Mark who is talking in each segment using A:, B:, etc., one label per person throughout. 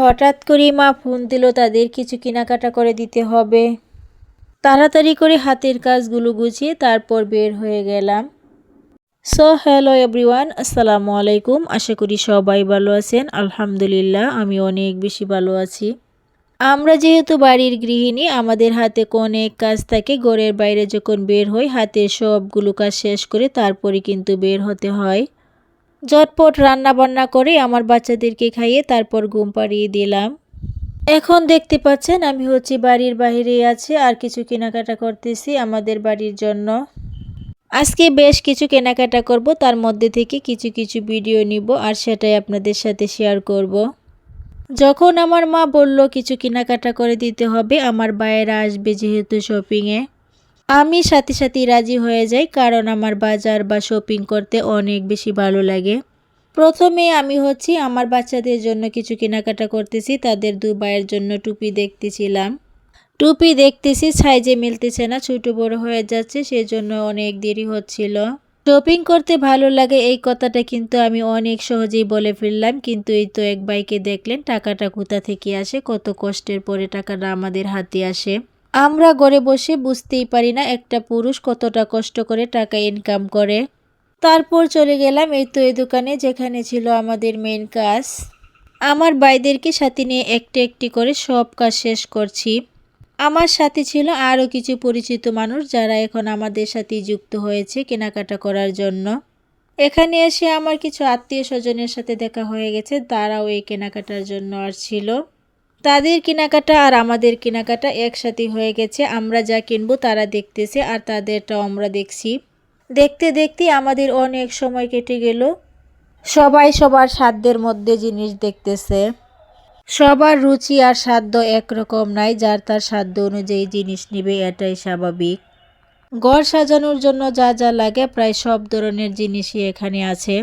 A: হঠাৎ করেই মা ফোন দিল তাদের কিছু কেনাকাটা করে দিতে হবে। তাড়াতাড়ি করে হাতের কাজগুলো গুছিয়ে তারপর বের হয়ে গেলাম। সো, হ্যালো এভরিওয়ান, আসসালামু আলাইকুম। আশা করি সবাই ভালো আছেন। আলহামদুলিল্লাহ, আমি অনেক বেশি ভালো আছি। আমরা যেহেতু বাড়ির গৃহিণী, আমাদের হাতে অনেক কাজ থাকে। ঘরের বাইরে যখন বের হই, হাতের সবগুলো কাজ শেষ করে তারপরে কিন্তু বের হতে হয়। ঝটপট রান্না বান্না করে আমার বাচ্চাদেরকে খাইয়ে তারপর ঘুম পাড়িয়ে দিলাম। এখন দেখতে পাচ্ছেন আমি হচ্ছে বাড়ির বাইরে আছি, আর কিছু কেনাকাটা করতেছি আমাদের বাড়ির জন্য। আজকে বেশ কিছু কেনাকাটা করব, তার মধ্যে থেকে কিছু কিছু ভিডিও নিব আর সেটাই আপনাদের সাথে শেয়ার করব। যখন আমার মা বলল, কিছু কেনাকাটা করে দিতে হবে, আমার বাইরে আসবে যেহেতু শপিংয়ে আমি সাথে সাথে রাজি হয়ে যাই, কারণ আমার বাজার বা শপিং করতে অনেক বেশি ভালো লাগে। প্রথমে আমি হচ্ছি আমার বাচ্চাদের জন্য কিছু কেনাকাটা করতেছি, তাদের দু ভাইয়ের জন্য টুপি দেখতেছিলাম। টুপি দেখতেছি, সাইজে মিলতেছে না, ছোট বড় হয়ে যাচ্ছে, সেজন্য অনেক দেরি হচ্ছিল। শপিং করতে ভালো লাগে এই কথাটা কিন্তু আমি অনেক সহজেই বলে ফেললাম, কিন্তু এই তো এক বাইকে দেখলেন, টাকাটা কোথা থেকে আসে, কত কষ্টের পরে টাকাটা আমাদের হাতে আসে। আমরা ঘরে বসে বুঝতেই পারি না একটা পুরুষ কতটা কষ্ট করে টাকা ইনকাম করে। তারপর চলে গেলাম এই তো এই দোকানে যেখানে ছিল আমাদের মেন কাজ। আমার বাইদেরকে সাথে নিয়ে একটি একটি করে সব কাজ শেষ করছি। আমার সাথে ছিল আরও কিছু পরিচিত মানুষ যারা এখন আমাদের সাথে যুক্ত হয়েছে কেনাকাটা করার জন্য। এখানে এসে আমার কিছু আত্মীয় স্বজনের সাথে দেখা হয়ে গেছে, তারাও এই কেনাকাটার জন্য আসছিল। তাদের কেনাকাটা আর আমাদের কেনাকাটা একসাথে হয়ে গেছে। আমরা যা কিনবো তারা দেখতেছে আর তাদেরটাও আমরা দেখছি। দেখতে দেখতে আমাদের অনেক সময় কেটে গেল। সবাই সবার সাধ্যের মধ্যে জিনিস দেখতেছে। সবার রুচি আর সাধ্য একরকম নাই, যার তার সাধ্য অনুযায়ী জিনিস নিবে এটাই স্বাভাবিক। ঘর সাজানোর জন্য যা যা লাগে প্রায় সব ধরনের জিনিসই এখানে আছে।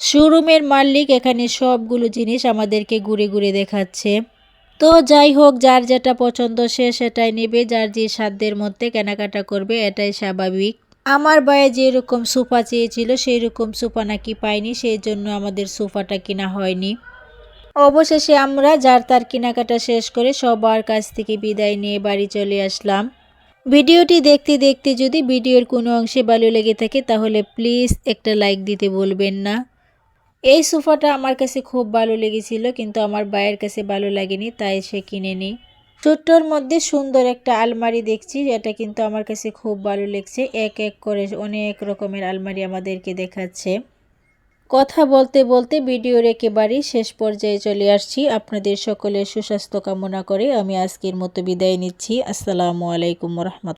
A: শোরুমের মালিক এখানে সবগুলো জিনিস আমাদেরকে ঘুরে ঘুরে দেখাচ্ছে। তো যাই হোক, যার যেটা পছন্দ সে সেটাই নেবে। যার যে সাধ্যের মধ্যে কেনাকাটা করবে, এটাই স্বাভাবিক। আমার বায়ে যেরকম সোফা চেয়েছিল সেই রকম সোফা নাকি পাইনি সেই জন্য আমাদের সোফাটা কেনা হয়নি। অবশেষে আমরা যার তার কেনাকাটা শেষ করে সবার কাছ থেকে বিদায় নিয়ে বাড়ি চলে আসলাম। ভিডিওটি দেখতে দেখতে যদি ভিডিওর কোনো অংশে ভালো লেগে থাকে, তাহলে প্লিজ একটা লাইক দিতে বলবেন না। এই সোফাটা আমার কাছে খুব ভালো লেগেছিল, কিন্তু আমার বায়ের কাছে ভালো লাগেনি, তাই সে কিনে নি ছোট্টর মধ্যে সুন্দর একটা আলমারি দেখছি এটা কিন্তু আমার কাছে খুব ভালো লেগছে। এক এক করে অনেক রকমের আলমারি আমাদেরকে দেখাচ্ছে। কথা বলতে বলতে ভিডিওর একেবারেই শেষ পর্যায়ে চলে আসছি। আপনাদের সকলের সুস্বাস্থ্য কামনা করে আমি আজকের মতো বিদায় নিচ্ছি। আসসালামু আলাইকুম রহমত